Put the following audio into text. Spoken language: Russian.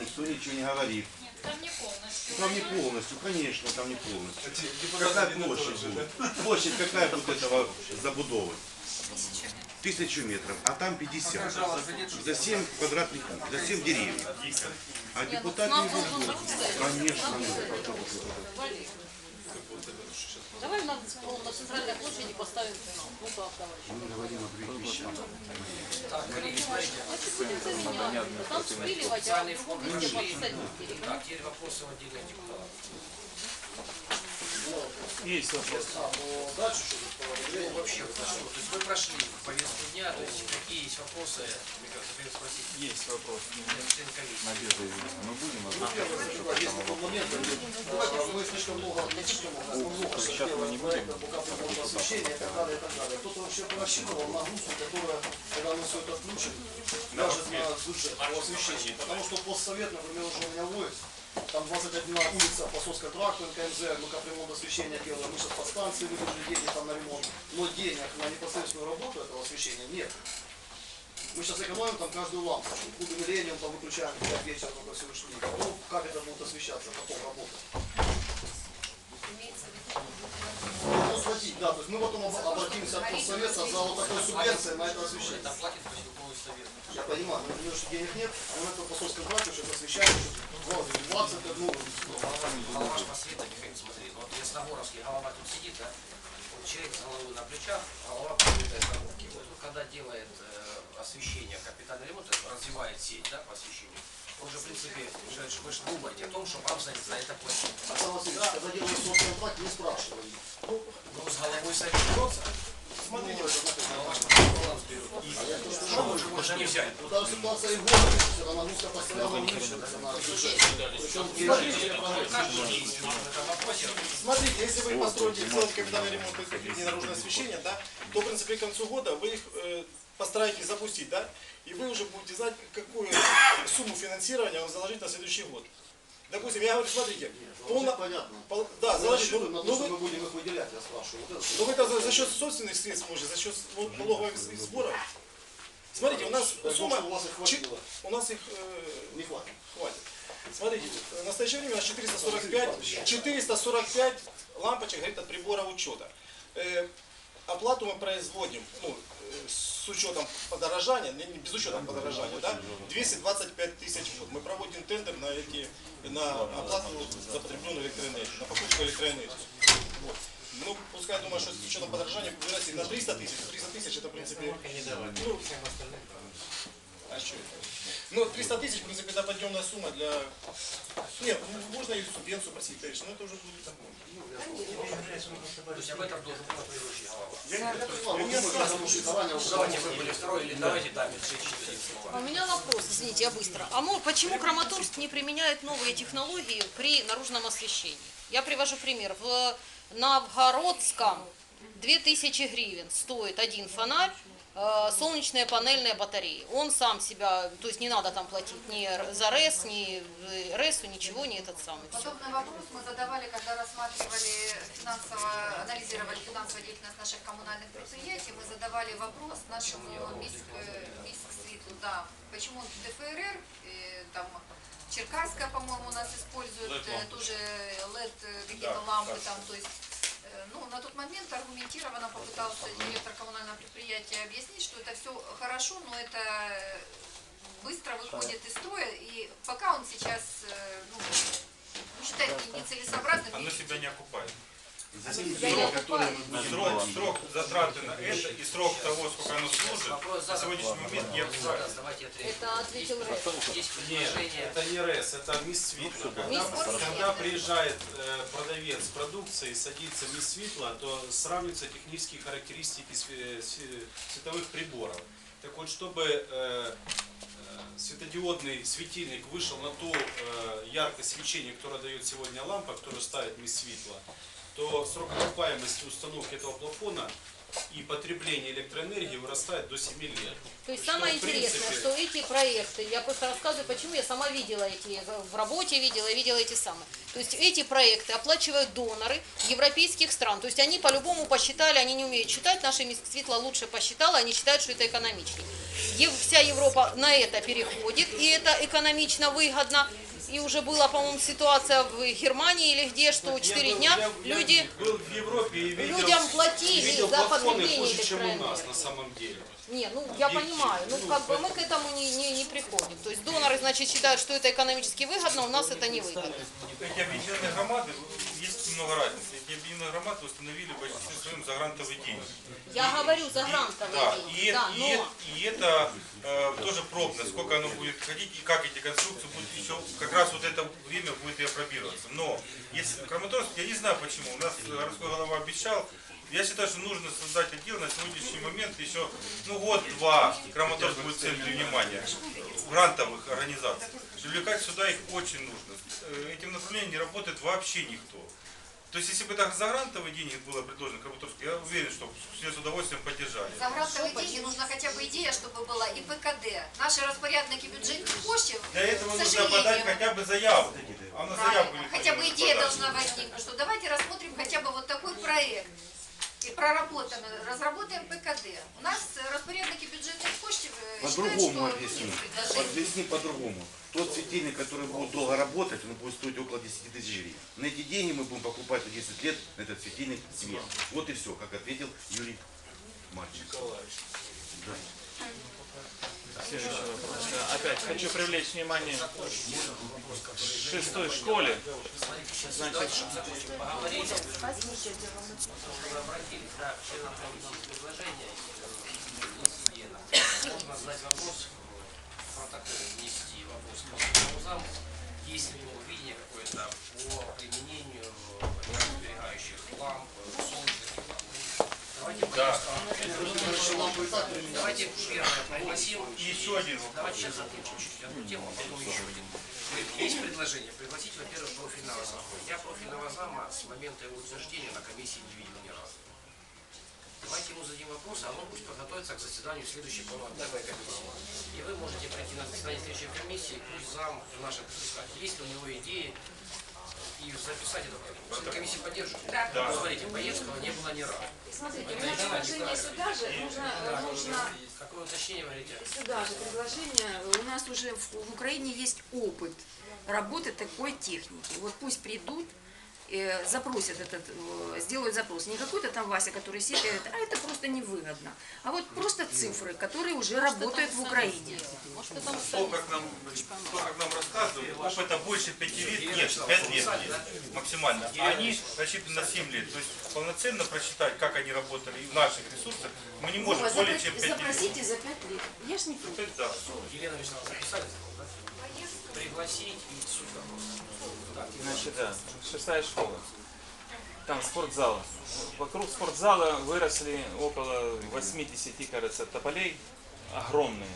Никто ничего не говорит. Нет, там не полностью. Там не полностью, конечно, там не полностью. Депутаты Какая площадь будет? Площадь какая будет этого забудовы? Тысячу метров, а там 50. За 7 квадратных, за 7 деревьев. А депутаты не будут. Конечно, нет. Давай на, на центральной площади поставим ну о других вещах. Значит, будем заменять. Там спиливать, а в другом месте деревья. Так, теперь вопросы в отдельных депутатов. Есть вопрос. Ну, вообще, вот, что, то есть вы прошли повестку дня, то есть какие есть вопросы, мне кажется, хотел спросить, Есть вопрос. Надежда Юрьевна, мы будем Мы Сейчас мы не будем освещение и так. Кто-то вообще рассчитывал нагрузку, которая, когда мы все это включим, ляжет на бюджет по. Потому что постсовет, например, уже у меня воет, там 21 улица Посольская тракту, НКМЗ, мы капремонт освещения делаем, мы сейчас по станции выделили деньги там на ремонт, но денег на непосредственную работу этого освещения нет. Мы сейчас экономим там каждую лампочку, уведомлением там выключаем в 5 вечера только все ушли. Ну, как это будет освещаться, потом работать? Ну, схватить, да, то есть мы потом об- обратимся от совета за вот такой субвенцией на это освещение. Это платит поселковый совет. Я понимаю, но у него же денег нет, а он это посольском платит, что освещает, что 20, ну, Голова ж по свету, Михаил, смотри, ну, вот если Нагоровский голова тут сидит, да, человек с головой на плечах, голова покрытая коробки. Вот он когда делает э, освещение, капитальный ремонт, то развивает сеть, да, по освещению, он же, в принципе, вы же- вы же думаете о том, что вам за, за это платить. Оксана Васильевна, когда делают соцконтракт, не спрашивали. Ну, Ну, с головой берется, смотрите, знаете, голова ж баланс берет. Что уже можно не взять? вот та ситуация и когда нагрузка постоянно на бюджет. Причем геометрия прогресс. Смотрите, если вы построите сделать капитальный ремонт и наружное освещение, да, то, в принципе, к концу года вы их э, постараетесь запустить, да, и вы уже будете знать, какую сумму финансирования вам заложить на следующий год. Допустим, я говорю, смотрите, Ну, полно- понятно. пол- да, ну, на ну что вы, мы будем их выделять, я спрашиваю. Вот это. ну вы это за, за счет собственных средств можете, за счет ну, налоговых сборов. Смотрите, у нас сумма, у вас их хватило. у нас их э, Не хватит. хватит. Смотрите, в настоящее время у нас 445, 445 лампочек горит от прибора учета. Э, оплату мы производим ну, э, с учетом подорожания, не, не без учета подорожания, да, 225 тысяч в год. Мы проводим тендер на эти на оплату за потребленную электроэнергию, на покупку электроэнергии. Вот. Ну, пускай думаю, что с учетом подорожания вырастет на 300 тысяч. 300 тысяч это, в принципе, ну, а что это? Ну, 300 тысяч, в принципе, это подъемная сумма для... Нет, ну, можно и субвенцию просить, конечно, но это уже будет такое. То есть об этом должен был предыдущий голова. Я не понимаю, мы думаем, потому что заранее уже Давайте вы были второй или давайте даме 6 У меня вопрос, извините, я быстро. А почему Краматорск не применяет новые технологии при наружном освещении? Я привожу пример. В Новгородском 2000 гривен стоит один фонарь, солнечные панельные батареи. Он сам себя, то есть не надо там платить ни за РЭС, ни э, РЭСу, ничего, не этот самый. Подобный вопрос мы задавали, когда рассматривали финансово, анализировали финансовую деятельность наших коммунальных предприятий. Мы задавали вопрос нашему МИСК, э, МИСК Свету, да, почему ДФРР, э, там, Черкасская, по-моему, у нас используют э, тоже LED э, какие-то лампы там, то есть э, момент аргументированно попытался директор коммунального предприятия объяснить, что это все хорошо, но это быстро выходит из строя, и пока он сейчас э, ну, считает нецелесообразным. Оно себя не окупает. Мы будем Срок, срок затраты на это и срок того, сколько оно служит, Вопрос на сегодняшний момент не ответим. Это ответил РЭС. Есть предложение. это не РЭС, это мисс Светла. Когда, Светла. когда приезжает э, продавец продукции и садится мисс Светла, то сравниваются технические характеристики све- све- световых приборов. Так вот, чтобы э, э, светодиодный светильник вышел на ту э, яркость свечения, которое дает сегодня лампа, которую ставит мисс Светла, то срок окупаемости установки этого плафона и потребление электроэнергии вырастает до 7 лет. То есть Что, самое в интересное, принципе, что эти проекты, я просто рассказываю, почему я сама видела эти, в работе видела, видела эти самые. То есть эти проекты оплачивают доноры европейских стран. То есть они по-любому посчитали, они не умеют считать, наша мисс Светла лучше посчитала, они считают, что это экономичнее. Вся Европа на это переходит, и это экономично выгодно. И уже была, по-моему, ситуация в Германии или где, что 4 Я был- дня я- люди был в Европе и видел, людям платили видел за потребление хуже, чем у нас на самом деле. Не, ну я понимаю, ну как бы мы к этому не, не, не приходим. То есть доноры, значит, считают, что это экономически выгодно, у нас это не выгодно. Объединенные громады, есть много разниц. Эти объединенные громады установили большинство своим за грантовый день. Я говорю за грантовые Да, деньги, и, да, и, но и это э, тоже пробно, сколько оно будет ходить и как эти конструкции будут еще, как раз вот это время будет и опробироваться. Но если Краматорск, я не знаю почему, у нас городской голова обещал, я считаю, что нужно создать отдел на сегодняшний момент еще, ну год-два, Краматорск будет в центре внимания, грантовых организаций. Привлекать сюда их очень нужно. Э, Этим направлением не работает вообще никто. То есть, если бы так за грантовые деньги было предложено Краматорску, я уверен, что все с удовольствием поддержали. За грантові деньги нужна хотя бы идея, чтобы была и ПКД. Наши распорядники бюджетных коштів, Для этого нужно подать хотя бы заявку. А на заявку никто хотя не бы идея подать. должна возникнуть, что давайте рассмотрим хотя бы вот такой проект. И проработаем, разработаем ПКД. У нас По-другому предложений. Объясни по-другому. Тот светильник, который будет долго работать, он будет стоить около 10 тысяч гривен. На эти деньги мы будем покупать на 10 лет на этот светильник свет. Вот и все, как ответил Юрий Марченко. Да. Следующий вопрос. Опять хочу привлечь внимание к шестой школе. Значит, Поговорили, вы обратились да, к членам комиссии предложения, э, есть идея. Можно задать вопрос, в протокол внести вопрос к заму, есть ли видение какое-то по применению энергосберегающих ламп, солнечных ламп. Давайте Да. Давайте первое пригласим. И еще один. Давайте сейчас закончим чуть-чуть одну тему, а потом еще один. Есть предложение пригласить, во-первых, профильного зама. Я профильного зама с момента его утверждения на комиссии не видел ни разу. Давайте ему зададим вопрос, а он пусть подготовится к заседанию следующей парламентарной комиссии. И вы можете пройти на заседание следующей комиссии, пусть зам наших искать. Есть ли у него идеи и записать это в протокол. Члены комиссии поддерживают. Да. Смотрите, Боецкого не было ни разу. Смотрите, у меня предложение сюда же, нужно, нужно Какое уточнение говорите? сюда же предложение. У нас уже в, в Украине есть опыт работы такой техники. Вот пусть придут, э, запросят этот, э, сделают запрос. Не какой-то там Вася, который сидит и говорит, а это просто невыгодно. А вот просто цифры, которые уже работают в Украине. может То, как нам, то, как нам рассказывают, опыта больше пяти лет нет, пять лет есть максимально. А они рассчитаны на 7 лет. То есть полноценно просчитать, как они работали и в наших ресурсах, мы не можем Вот, более чем 5 лет. запросите за пять лет. Я ж не против. Да. Елена Вячеславовна, записали, да? Пригласить и суть вопроса. Да, значит, да, шестая школа. Там спортзал. Вокруг спортзала выросли около 80, кажется, тополей огромные.